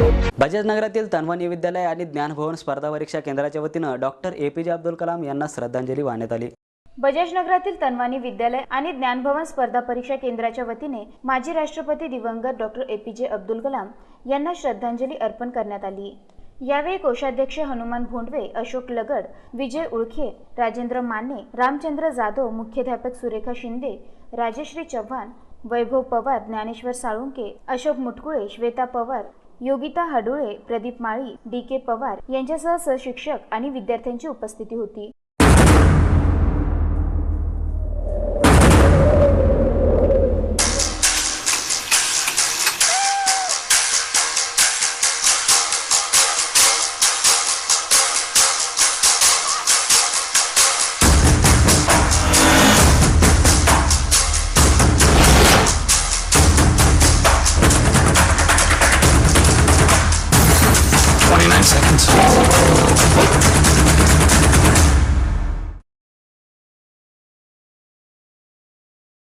बजाज नगरातील तन्वानी विद्यालय आणि ज्ञानभवन स्पर्धा परीक्षा केंद्राच्या वतीनं डॉक्टर ए पी जे अब्दुल कलाम यांना श्रद्धांजली वाहण्यात आली. बजाज नगरातील तन्वानी विद्यालय आणि ज्ञानभवन स्पर्धा परीक्षा केंद्राच्या वतीने माजी राष्ट्रपती दिवंगत डॉक्टर ए पी जे अब्दुल कलाम यांना श्रद्धांजली अर्पण करण्यात आली. यावेळी कोषाध्यक्ष हनुमान भोंडवे अशोक लगड विजय उळखे राजेंद्र माने रामचंद्र जाधव मुख्याध्यापक सुरेखा शिंदे राजश्री चव्हाण वैभव पवार ज्ञानेश्वर साळुंके अशोक मुटकुळे श्वेता पवार योगिता हडुळे प्रदीप माळी डी के पवार यांच्यासह सहशिक्षक आणि विद्यार्थ्यांची उपस्थिती होती. 29 seconds.